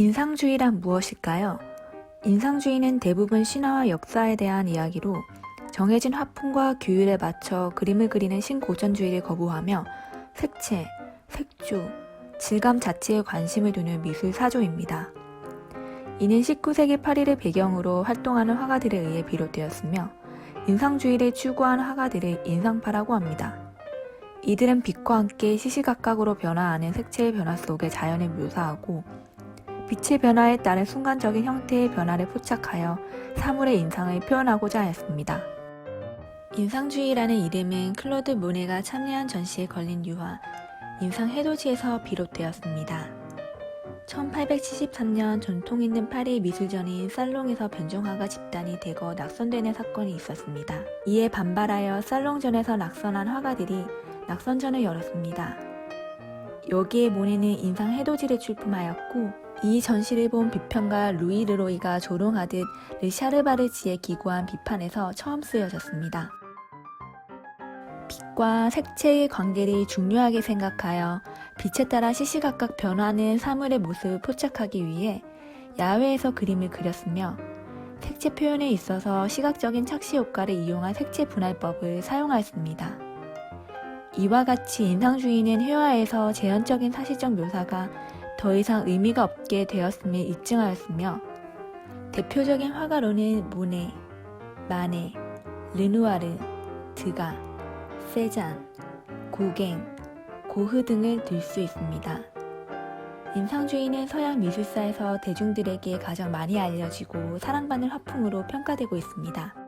인상주의란 무엇일까요? 인상주의는 대부분 신화와 역사에 대한 이야기로 정해진 화풍과 규율에 맞춰 그림을 그리는 신고전주의를 거부하며 색채, 색조, 질감 자체에 관심을 두는 미술 사조입니다. 이는 19세기 파리를 배경으로 활동하는 화가들에 의해 비롯되었으며 인상주의를 추구한 화가들을 인상파라고 합니다. 이들은 빛과 함께 시시각각으로 변화하는 색채의 변화 속에 자연을 묘사하고 빛의 변화에 따른 순간적인 형태의 변화를 포착하여 사물의 인상을 표현하고자 했습니다. 인상주의라는 이름은 클로드 모네가 참여한 전시에 걸린 유화 인상 해돋이에서 비롯되었습니다. 1873년 전통 있는 파리 미술전인 살롱에서 변종화가 집단이 대거 낙선되는 사건이 있었습니다. 이에 반발하여 살롱전에서 낙선한 화가들이 낙선전을 열었습니다. 여기에 모네는 인상 해돋이를 출품하였고 이 전시를 본 비평가 루이 르로이가 조롱하듯 르샤르바르지에 기고한 비판에서 처음 쓰여졌습니다. 빛과 색채의 관계를 중요하게 생각하여 빛에 따라 시시각각 변화하는 사물의 모습을 포착하기 위해 야외에서 그림을 그렸으며 색채 표현에 있어서 시각적인 착시 효과를 이용한 색채 분할법을 사용하였습니다. 이와 같이 인상주의는 회화에서 제한적인 사실적 묘사가 더 이상 의미가 없게 되었음을 입증하였으며 대표적인 화가로는 모네, 마네, 르누아르, 드가, 세잔, 고갱, 고흐 등을 들 수 있습니다. 인상주의는 서양 미술사에서 대중들에게 가장 많이 알려지고 사랑받는 화풍으로 평가되고 있습니다.